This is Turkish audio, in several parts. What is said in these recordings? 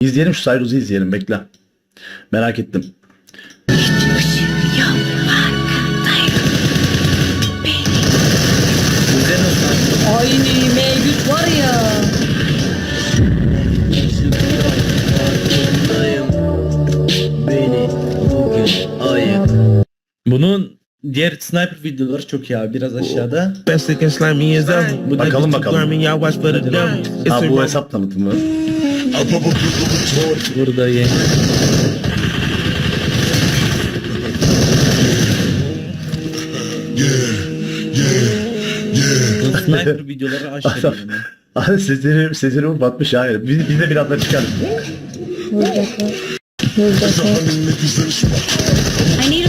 İzleyelim şu Cyrus'u izleyelim bekle. Merak ettim. Aynı mevcut var ya. Bunun diğer sniper videoları çok iyi abi biraz aşağıda. Best Bakalım, bakalım. Ha bu hesap tanıtımı. Burada ye. Bu sniper videoları aşağıda. yani. Abi Sezer'im, Sezer'im batmış hayır. Biz, biz de bir anda çıkarız.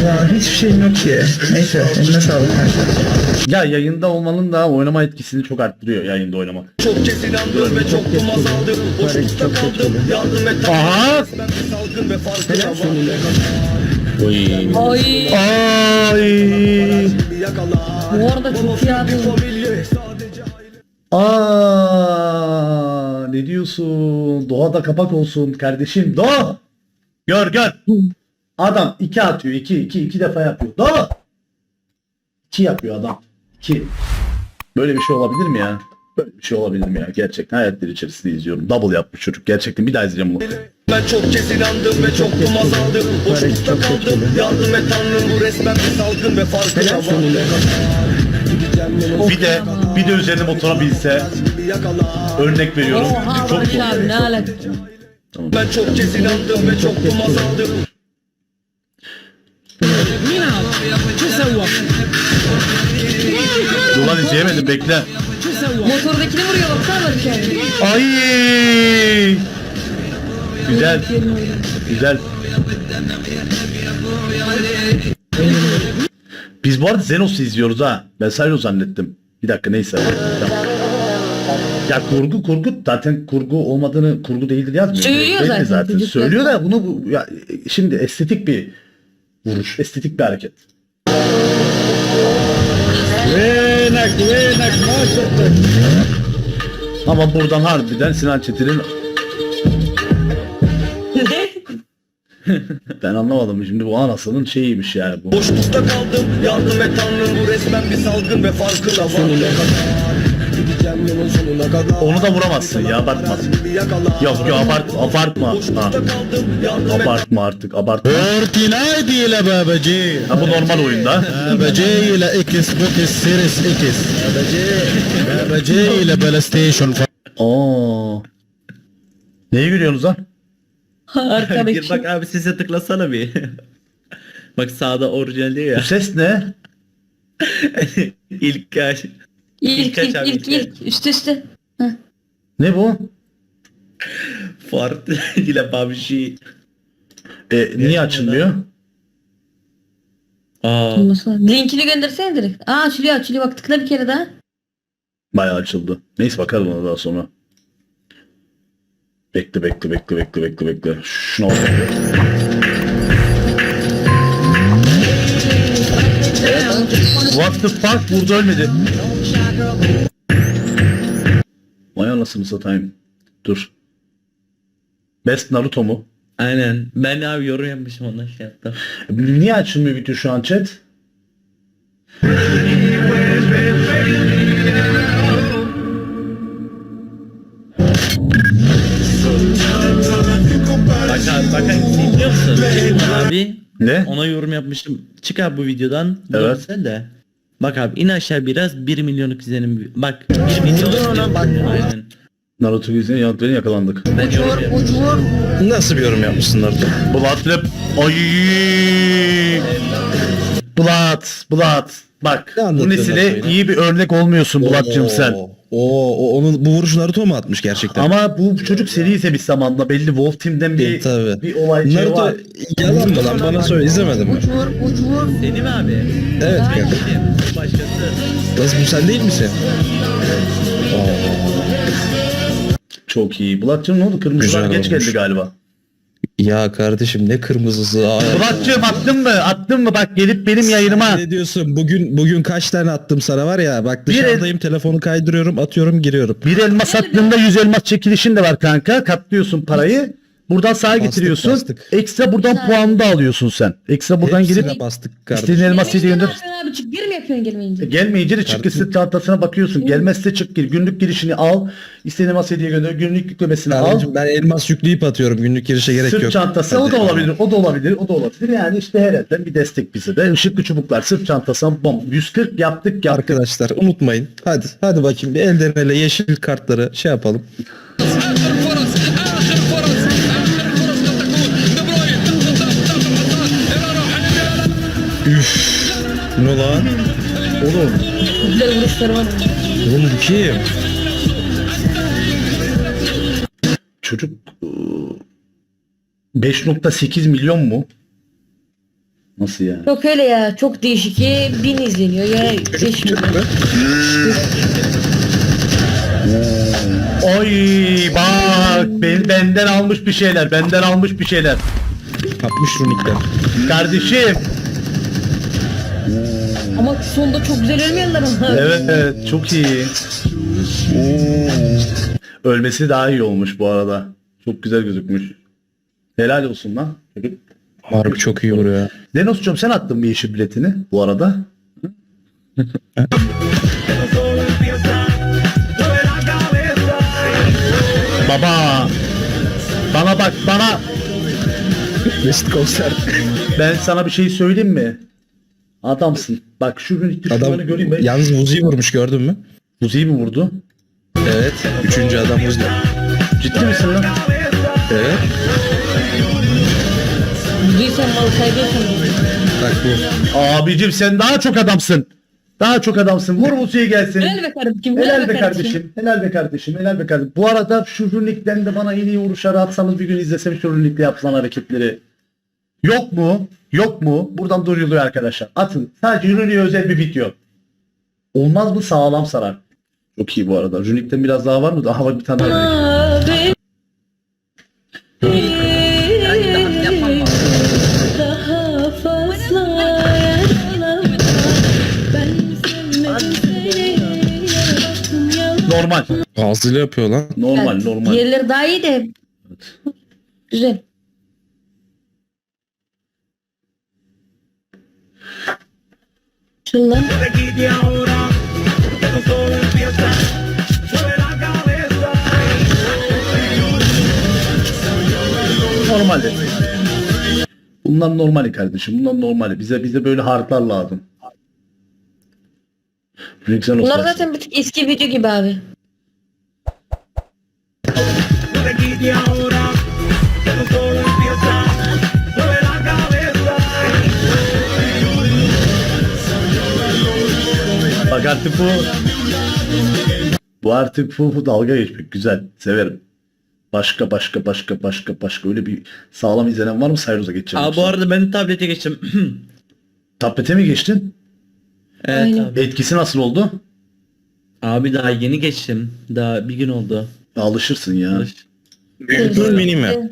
Ya hiçbir şeyim yok ki. Neyse eline sağlık. Ya yayında olmanın da oynama etkisini çok arttırıyor yayında oynamak. Çok kez inandım ve çok kumaz aldım Boşlukta kaldım yardım et Aha! Ben bir salgın ve farkına var Ay. Ay! Bir yakala Bu arada çok iyi abi. Aa, ne diyorsun? Doğada kapak olsun kardeşim. Doğa! Gör gör. Adam iki atıyor. iki iki iki defa yapıyor. Doğa! İki yapıyor adam. İki. Böyle bir şey olabilir mi ya? Böyle bir şey olabilir mi ya? Gerçekten hayatlar içerisinde izliyorum. Double yapmış çocuk. Gerçekten bir daha izleyeceğim bunu. Ben çok kez inandım ve çok kumaz aldım Boşlukta kaldım yardım et tanrım Bu resmen bir salgın ve farkına var Bir de bir de üzerine yakala örnek veriyorum. Oha Çok abi ne alaka? Ben çok kez inandım ve çok kumaz aldım Dur lan izleyemedim bekle. Motordakini vuruyor baksana Barış abi. Ay! Güzel. Güzel. Biz bu arada Zenos'u izliyoruz ha. Ben Sayro zannettim. Bir dakika neyse. Tamam. Ya kurgu kurgu zaten kurgu olmadığını kurgu değildir yazmıyor. Söylüyor Belli zaten, çocuklar. Söylüyor da bunu bu- ya, şimdi estetik bir vuruş. Estetik bir hareket. Ama buradan harbiden Sinan Çetin'in ben anlamadım şimdi bu anasının şeyiymiş yani bu. Boşlukta kaldım yardım et tanrım Bu resmen bir salgın ve farkına var Onu da vuramazsın ya abartma. Yok yok abart abartma. Ha, abartma artık abartma. Orkinaydi ile babacı. Ha bu normal oyunda. Babacı ile ikis bukis siris ikis. Babacı. Babacı ile PlayStation Oo. Neye gülüyorsunuz lan? Gir Arkadaki. bak abi sese tıklasana bir. bak sağda orijinal diyor Bu ya. ses ne? İlk İlk kaç ilk abi, ilk ilk ilk üst üste. Ne bu? Fart ile PUBG. E, niye açılmıyor? Aa. Linkini göndersene direkt. Aa açılıyor açılıyor bak tıkla bir kere daha. Bayağı açıldı. Neyse bakarım ona daha sonra. Bekle bekle bekle bekle bekle bekle. Şuna bak. What the fuck? Burada ölmedi. Vay anasını satayım. Dur. Best Naruto mu? Aynen. Ben abi yorum yapmışım ondan şey yaptım. Niye açılmıyor video şu an chat? Abi. Ne? Ona yorum yapmışım. Çık abi bu videodan. Evet. Evet. de. Bak abi in aşağı biraz 1 milyonluk izlenim. Bak 1 milyon. Bak. Aynen. Naruto yüzünden yanıtlarına yakalandık. Yorum yapmışım. Nasıl bir yorum yapmışsınlar? Blood Rap. Ay. Blood. Blood. Bak Ne bu nesile iyi bir örnek olmuyorsun Bulat'cığım sen. Oo, o, onun bu vuruş Naruto mu atmış gerçekten? Ama bu çocuk seri ise bir zamanla belli Wolf Team'den bir E, tabii. bir olay şey Naruto var. yalan mı lan bana söyle izlemedin mi? Seni mi abi? Evet kanka. Başkası. Nasıl bu sen değil misin? Çok iyi. Bulat'cığım ne oldu? Kırmızılar Güzel geç olmuş. geldi galiba. Ya kardeşim ne kırmızısı. Aa, Bulat'cığım attın mı? Attın mı? Bak gelip benim yayınıma. Ne diyorsun? Bugün bugün kaç tane attım sana var ya. Bak dışarıdayım telefonu kaydırıyorum, atıyorum, giriyorum. Bir elmas attığında 100 elmas çekilişin de var kanka. Katlıyorsun parayı. Buradan sağa Bastık, getiriyorsun. bastık. Ekstra buradan Sağ. puanı da alıyorsun sen. Ekstra buradan Hepsine girip bastık kardeşim. istediğin elmas hediye gönder. abi? Çık bir mi yapıyorsun gelmeyince? Gelmeyince de çık Kardeşim. sırt çantasına bakıyorsun. Gelmezse çık gir. Günlük girişini al. İstediğin elmas hediye gönder. Günlük yüklemesini al. Kardeşim ben elmas yükleyip atıyorum günlük girişe gerek Sırt yok. çantası o Hadi. da olabilir, o da olabilir, o da olabilir. Yani işte herhalde bir destek bize de. Işıklı çubuklar, sırt çantası, bom. 140 yaptık yaptık. Arkadaşlar unutmayın. Hadi hadi bakayım bir elden ele yeşil kartları şey yapalım. Ne lan? Oğlum Güzel vuruşları var. Oğlum bu kim? çocuk ıı, 5.8 milyon mu? Nasıl yani? Yok öyle ya çok değişik ya bin izleniyor ya 5 milyon. Oy bak ben, benden almış bir şeyler, benden almış bir şeyler. Kapmış runikler. Kardeşim. Sonunda çok güzel ölmüyorlar ama. Evet evet çok iyi. Ölmesi daha iyi olmuş bu arada. Çok güzel gözükmüş. Helal olsun lan. Çocuk. Harbi çok iyi vuruyor. Zenos'cum sen attın bir yeşil biletini bu arada. Baba. Bana bak bana. Mesut konser. Ben sana bir şey söyleyeyim mi? Adamsın. Bak şu gün Adam düşmanı göreyim ben. yalnız Vuzi'yi vurmuş gördün mü? Buzi'yi mi vurdu? Evet. Üçüncü adam Vuzi. Ciddi misin lan? Evet. Duysan mal kaybetsen. Bak bu. Abicim sen daha çok adamsın. Daha çok adamsın. Vur Buzi'ye gelsin. Helal be kardeşim. Helal be kardeşim. Helal be kardeşim. Helal be kardeşim. Bu arada şu runikten de bana en iyi vuruşları atsanız bir gün izlesem şu runikle yapılan hareketleri. Yok mu? Yok mu? Buradan duyuruluyor arkadaşlar. Atın. Sadece runik'e özel bir video. Olmaz mı sağlam sarar. Çok iyi bu arada. Runik'ten biraz daha var mı? Daha var bir tane daha. Normal. Ağzıyla yapıyor lan. Normal. Evet, Normal. Diğerleri daha iyi de. Güzel. Şunlar. Normal. Bunlar normali kardeşim. Bunlar normali. Bize bize böyle harfler lazım. Rexen Bunlar zaten bir tık eski video gibi abi. Artık bu bu artık bu, bu dalga geçmek güzel. Severim. Başka başka başka başka başka öyle bir sağlam izlenen var mı Sayruz'a geçeceğim. Aa bu yoksa? arada ben tablete geçtim. Tablete mi geçtin? evet Aynen. abi. Etkisi nasıl oldu? Abi daha yeni geçtim. Daha bir gün oldu. Alışırsın ya. Büyük mü mini mi?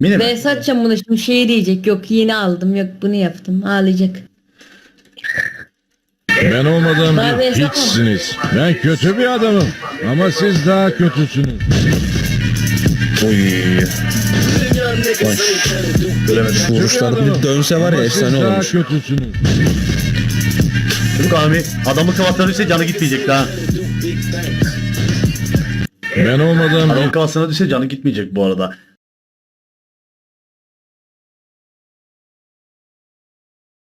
Mini mi? Ben satacağım bunu şimdi şey diyecek. Yok yeni aldım. Yok bunu yaptım. Ağlayacak. Ben olmadan Daha bir hiçsiniz. Ben kötü bir adamım. Ama siz daha kötüsünüz. Oy. Göremedim. Şu vuruşlar bir dönse var ya efsane daha olmuş. kötüsünüz. Çocuk abi adamı kafasına düşse canı gitmeyecek daha. Ben olmadan Adamın bir kafasına düşse canı gitmeyecek bu arada.